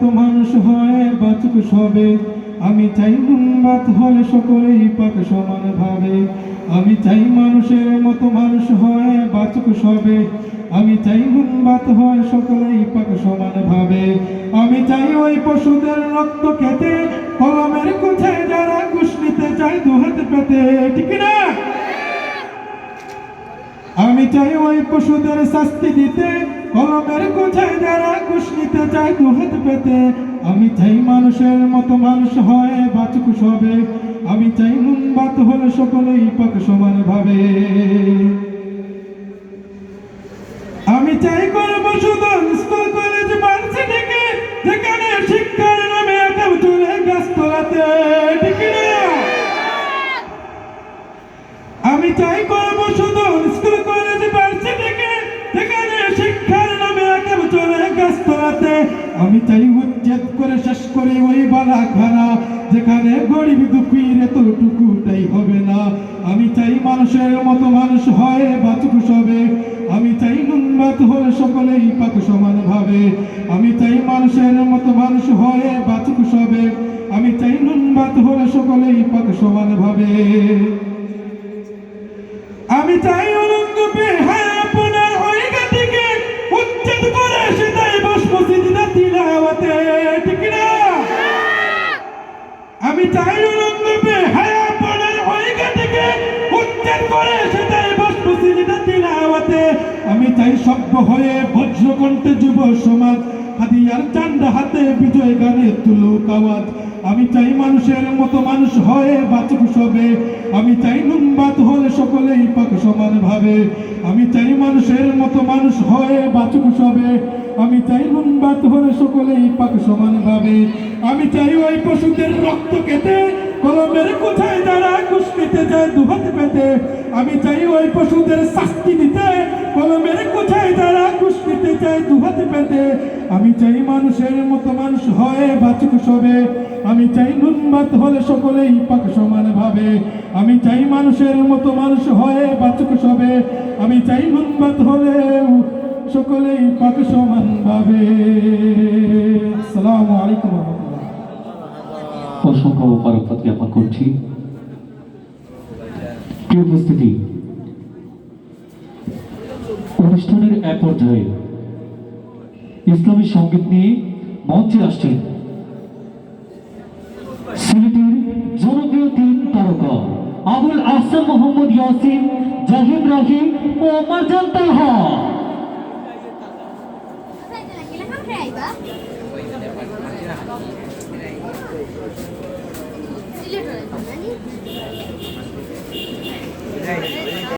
মতো মানুষ হয়, বাচুক সবে। আমি চাই নুনবাত হলে সকলেই পাক সমান ভাবে। আমি চাই মানুষের মতো মানুষ হয়, বাচুক সবে। আমি চাই নুনবাত হয়, সকলেই পাক সমান ভাবে। আমি চাই ওই পশুদের রক্ত খেতে, কলমের কোথায় যারা ঘুষ নিতে চাই দুহাত পেতে। ঠিক না আমি চাই ওই পশুদের শাস্তি দিতে, কলমের কোথায় যারা ঘুষ নিতে চাই দুহাত পেতে। আমি চাই মানুষের মতো মানুষ হয়, বাচুক সবে। আমি চাই নুন হলে সকলেই পাক সমান ভাবে। আমি চাই করব শুধু স্কুল, কলেজ, ভার্সিটিকে, যেখানে শিক্ষার নামে কেউ চলে গাছ তোলাতে। আমি চাই করব শুধু স্কুল যেখানে শিক্ষার নামে কেউ চলে গাছ তোলাতে আমি চাই উচ্ছেদ করে শেষ করে ওই বালা খানা যেখানে গরিব দুঃখীর এতটুকুটাই হবে না। আমি চাই মানুষের মতো মানুষ হয় বাচুক সবে। আমি চাই নুনবাত হলে সকলেই পাক সমান ভাবে। আমি চাই মানুষের মতো মানুষ হয় বাচুক সবে। আমি চাই নুনবাত হলে সকলেই পাক সমান ভাবে। আমি চাই আমি চাই সভ্য হয়ে বজ্রকণ্ঠে যুব সমাজ। হাতিয়ার চান্ডা হাতে বিজয় গানে তুলুক আওয়াজ আমি চাই মানুষের মতো মানুষ হয়ে, বাচক সবে। আমি চাই নুনবাত হলে সকলেই পাক সমান ভাবে আমি চাই মানুষের মতো মানুষ হয়ে, বাচক সবে। আমি চাই নুনবাত হলে সকলেই পাক সমান ভাবে আমি চাই ওই পশুদের রক্ত খেতে কলমের কোথায় যারা ঘুষ নিতে যায় দুহাত পেতে। আমি চাই ওই পশুদের শাস্তি দিতে দুহাত পেতে। আমি চাই মানুষের মতো মানুষ হয় বাচুক সবে। আমি চাই নুনবাত হলে সকলেই পাক সমান ভাবে। আমি চাই মানুষের মতো মানুষ হয় বাচুক সবে। আমি চাই নুনবাত হলে সকলেই পাক সমান ভাবে। আসসালামু আলাইকুম অসংখ্য মোবারকবাদ জ্ঞাপন করছি। উপস্থিতি, অনুষ্ঠানের এক পর্যায়ে ইসলামী সংগীত নিয়ে মঞ্চে আসছেন। সিলেটের জনপ্রিয় তিন তারকা, আবুল আহসান মোহাম্মদ ইয়াসিন, জাহিদ রাহিম ও মারজান সিলেট